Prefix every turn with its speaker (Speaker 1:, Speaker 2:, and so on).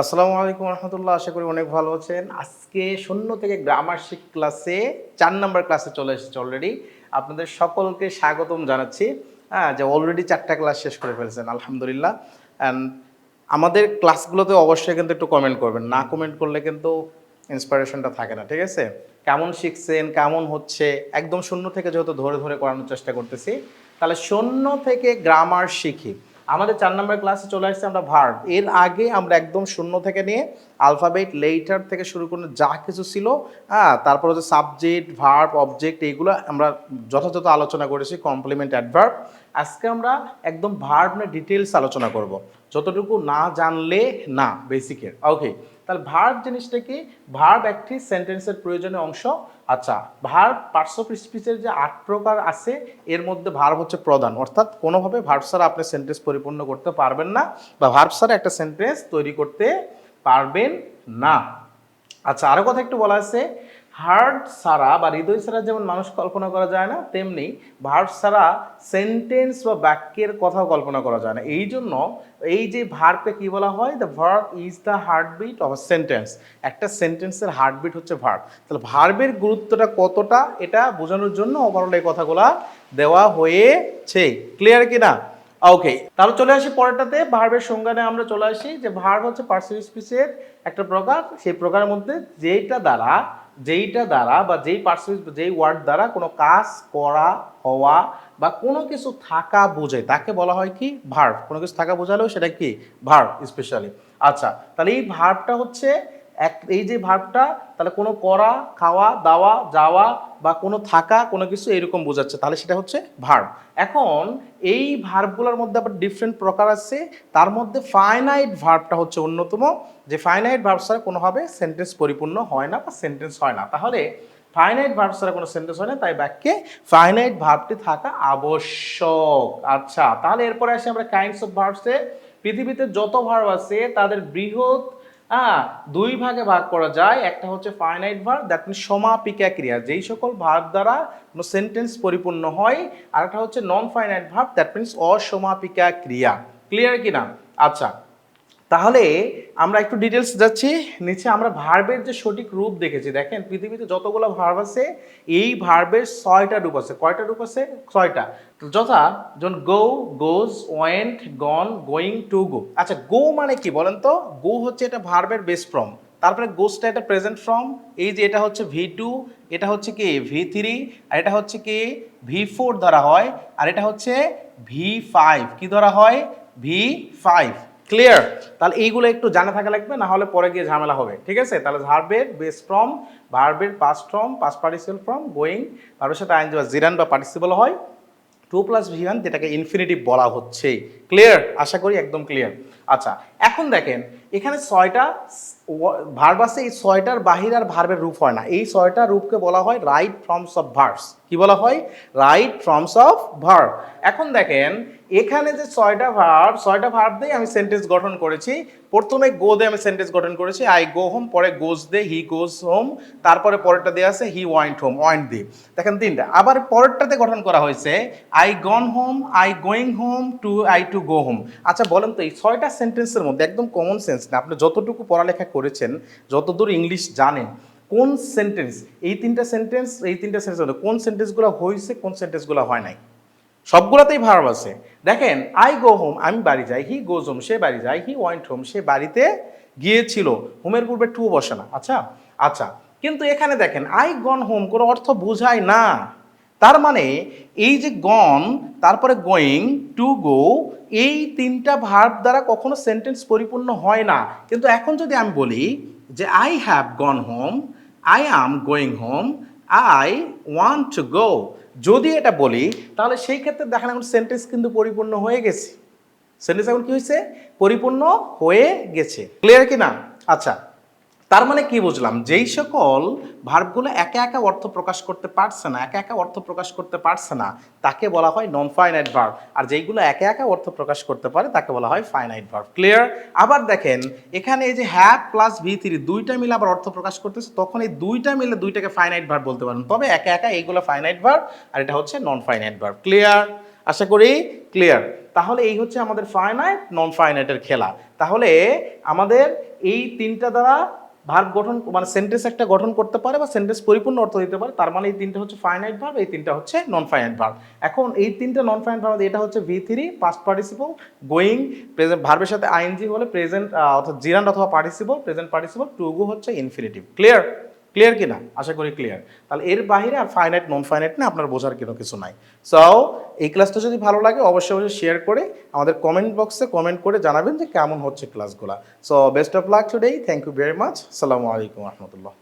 Speaker 1: আসসালামু আলাইকুম রহমতুল্লাহ, আশা করি অনেক ভালো আছেন। আজকে শূন্য থেকে গ্রামার শিখ ক্লাসে চার নাম্বার ক্লাসে চলে এসেছে অলরেডি আপনাদের সকলকে স্বাগতম জানাচ্ছি। হ্যাঁ যে অলরেডি চারটা ক্লাস শেষ করে ফেলেছেন, আলহামদুলিল্লাহ। অ্যান্ড আমাদের ক্লাসগুলোতে অবশ্যই কিন্তু একটু কমেন্ট করবেন। না কমেন্ট করলে কিন্তু ইন্সপিরেশনটা থাকে না, ঠিক আছে? কেমন শিখছেন, কেমন হচ্ছে? একদম শূন্য থেকে যেহেতু ধরে ধরে করানোর চেষ্টা করতেছি। তাহলে শূন্য থেকে গ্রামার শিখি। আমাদের চার নম্বর ক্লাসে চলে আসছে আমরা ভার্ব এর আগে আমরা একদম শূন্য থেকে নিয়ে আলফাবেট লেটার থেকে শুরু করে যা কিছু ছিল হ্যাঁ তারপর হচ্ছে সাবজেক্ট ভার্ব অবজেক্ট এইগুলো আমরা যথাযথ আলোচনা করেছি কমপ্লিমেন্ট অ্যাডভার্ব আজকে আমরা একদম ভার্ব নিয়ে ডিটেলস আলোচনা করব। যতটুকু না জানলে না বেসিকের ওকে তাহলে ভার্ব জিনিসটা কি? ভার্ব একটি সেন্টেন্সের প্রয়োজনীয় অংশ। আচ্ছা ভার্ব পার্টস অফ স্পিচের যে আট প্রকার আছে, এর মধ্যে ভার্ব হচ্ছে প্রধান। অর্থাৎ কোনোভাবে ভার্ব ছাড়া আপনি সেন্টেন্স পরিপূর্ণ করতে পারবেন না বা ভার্ব সারা একটা সেন্টেন্স তৈরি করতে পারবেন না। আচ্ছা আরও কথা একটু বলা আছে। হার্ট ছাড়া বা হৃদয় ছাড়া যেমন মানুষ কল্পনা করা যায় না, তেমনি ভার্ব ছাড়া সেন্টেন্স বা বাক্যের কথাও কল্পনা করা যায় না। এই জন্য এই যে ভার্বকে কি বলা হয়? The verb is the heartbeat of sentence একটা সেন্টেন্সের হার্টবিট হচ্ছে ভার্ব তাহলে ভার্বের গুরুত্বটা কতটা? এটা বোঝানোর জন্য ওভারঅল এই কথাগুলা দেওয়া হয়েছে। ক্লিয়ার কি না ওকে তাহলে চলে আসি পরেরটাতে। ভার্বের সংজ্ঞানে আমরা চলে আসি। যে ভার্ব হচ্ছে পার্সিভ স্পিচের একটা প্রকার। সেই প্রকারের মধ্যে যেইটা দ্বারা যেইটা দ্বারা বা যেই পার্সিভ যেই ওয়ার্ড দ্বারা কোনো কাজ করা, হওয়া বা কোনো কিছু থাকা বোঝায়, তাকে বলা হয় কি? ভার্ব কোনো কিছু থাকা বোঝালেও সেটা কি? ভার্ব স্পেশালি আচ্ছা তাহলে এই ভার্বটা হচ্ছে এক, এই যে ভার্বটা, তাহলে কোনো করা, খাওয়া, দাওয়া, যাওয়া বা কোনো থাকা, কোনো কিছু এরকম বোঝাচ্ছে। তাহলে সেটা হচ্ছে ভার্ব। এখন এই ভার্বগুলোর মধ্যে আবার ডিফারেন্ট প্রকার আছে। তার মধ্যে ফাইনাইট ভার্বটা হচ্ছে অন্যতম। যে ফাইনাইট ভার্ব ছাড়া কোনোভাবে সেন্টেন্স পরিপূর্ণ হয় না বা সেন্টেন্স হয় না। তাহলে ফাইনাইট ভার্ব ছাড়া কোনো সেন্টেন্স হয় না, তাই বাক্যে ফাইনাইট ভার্বটি থাকা আবশ্যক। আচ্ছা তাহলে এরপরে আসি আমরা কাইন্ডস অফ ভার্বসে পৃথিবীতে যত ভার্ব আছে, তাদের বৃহৎ হ্যাঁ দুই ভাগে ভাগ করা যায়। একটা হচ্ছে ফাইনাইট ভার্ব দ্যাট মিন সমাপিকা ক্রিয়া। যেই সকল ভার্ব দ্বারা কোনো সেন্টেন্স পরিপূর্ণ হয় আর একটা হচ্ছে non finite verb that means অসমাপিকা ক্রিয়া। ক্লিয়ার কিনা? আচ্ছা তাহলে আমরা একটু ডিটেলস যাচ্ছি। নিচে আমরা ভার্বের যে সঠিক রূপ দেখেছি, দেখেন পৃথিবীতে যতগুলো ভার্ব আছে, এই ভার্বের ছয়টা রূপ আছে। কয়টা রূপ আছে? ছয়টা। যথা, যেমন go goes went gone going to go আচ্ছা গো মানে কি বলেন তো? গো হচ্ছে এটা ভার্বের বেস ফর্ম তারপরে গোসটা এটা প্রেজেন্ট ফর্ম এই যে এটা হচ্ছে ভি টু এটা হচ্ছে কি? ভি থ্রি আর এটা হচ্ছে কি? ভি ফোর ধরা হয়। আর এটা হচ্ছে ভি ফাইভ কি ধরা হয়? ভি ফাইভ ক্লিয়ার তাহলে এইগুলো একটু জানা থাকা লাগবে, না হলে পরে গিয়ে ঝামেলা হবে, ঠিক আছে? তাহলে ভার্বের বেস ফ্রম ভার্বের past form past participle form going ভার্বের সাথে আইন বা জিরান বা পার্টিসিপাল হয়। টু প্লাস ভিভান যেটাকে ইনফিনিটিভ বলা হচ্ছে। ক্লিয়ার আশা করি একদম ক্লিয়ার আচ্ছা এখন দেখেন এখানে ছয়টা ভার্ব আছে, এই ছয়টার বাহির আর ভার্বের রূপ হয় না। এই ছয়টা রূপকে বলা হয় রাইট ফর্মস অফ ভার্বস কি বলা হয়? রাইট ফর্মস অফ ভার্ব এখন দেখেন, এখানে যে ছয়টা ভার্ব ছয়টা ভার্ব দিয়ে আমি সেন্টেন্স গঠন করেছি। প্রথমে গো দিয়ে আমি সেন্টেন্স গঠন করেছি। আই গো হোম পরে গোজ দে হি গোজ হোম তারপরে পরেরটা দেওয়া আছে হি ওয়াইন্ট হোম ওয়াইন্ট দি দেখেন তিনটা। আবার পরেরটাতে গঠন করা হয়েছে I gone home I going home to I to go home আচ্ছা বলেন তো, এই ছয়টা সেন্টেন্সের মধ্যে একদম কমন সেন্স না, আপনি যতটুকু পড়ালেখা করেছেন, যতদূর ইংলিশ জানেন, কোন সেন্টেন্স এই তিনটা সেন্টেন্স এই তিনটা সেন্টেন্স কোন সেন্টেন্সগুলো হয়েছে কোন সেন্টেন্সগুলো হয় নাই। সবগুলোতেই ভার্ব আছে। দেখেন আই গো হোম আমি বাড়ি যাই হি গোজ হোম সে বাড়ি যায় হি ওয়েন্ট হোম সে বাড়িতে গিয়েছিল, হোমের পূর্বে টু বসে না। আচ্ছা? আচ্ছা কিন্তু এখানে দেখেন আই গন হোম কোনো অর্থ বোঝায় না। তার মানে এই যে গন তারপরে গোয়িং, টু গো, এই তিনটা ভার্ব দ্বারা কখনো সেন্টেন্স পরিপূর্ণ হয় না। কিন্তু এখন যদি আমি বলি যে I have gone home I am going home I want to go যদি এটা বলি, তাহলে সেই ক্ষেত্রে দেখেন এখন সেন্টেন্স কিন্তু পরিপূর্ণ হয়ে গেছে। সেন্টেন্স এখন কি হয়েছে? পরিপূর্ণ হয়ে গেছে। ক্লিয়ার কি না আচ্ছা। তার মানে কি বুঝলাম? যেই সকল ভার্বগুলো একা একা অর্থ প্রকাশ করতে পারছে না, একা একা অর্থ প্রকাশ করতে পারছে না, তাকে বলা হয় নন ফাইনাইট ভার্ব আর যেইগুলো একা একা অর্থ প্রকাশ করতে পারে, তাকে বলা হয় ফাইনাইট ভার্ব ক্লিয়ার আবার দেখেন, এখানে এই যে হ্যাভ প্লাস ভি থ্রি দুইটা মিলে আবার অর্থ প্রকাশ করতেছে, তখন এই দুইটা মিলে দুইটাকে ফাইনাইট ভার্ব বলতে পারেন। তবে একা একা এইগুলো ফাইনাইট ভার্ব আর এটা হচ্ছে নন ফাইনাইট ভার্ব ক্লিয়ার আশা করি ক্লিয়ার তাহলে এই হচ্ছে আমাদের ফাইনাইট নন ফাইনাইটের খেলা। তাহলে আমাদের এই তিনটা দ্বারা ভার্ব গঠন মানে সেন্টেন্স একটা গঠন করতে পারে বা সেন্টেন্স পরিপূর্ণ অর্থ দিতে পারে, তার মানে এই তিনটা হচ্ছে ফাইনাইট ভার্ব এই তিনটা হচ্ছে নন ফাইনাইট ভার্ব এখন এই তিনটা নন ফাইনাইট ভার্ব এটা হচ্ছে V three past participle going present ভার্বের সাথে আইএনজি হলে প্রেজেন্ট অর্থাৎ জিরান্ড অথবা participle present participle to go হচ্ছে ইনফিনিটিভ ক্লিয়ার ক্লিয়ার কিনা? আশা করি ক্লিয়ার তাহলে এর বাইরে আর ফাইনাইট নন ফাইনাইট না আপনার বোঝার কোনো কিছু নাই। সো এই ক্লাসটা যদি ভালো লাগে, অবশ্যই অবশ্যই শেয়ার করে আমাদের কমেন্ট বক্সে কমেন্ট করে জানাবেন যে কেমন হচ্ছে ক্লাসগুলো so best of luck today thank you very much সালামু আলাইকুম রহমতুল্লাহ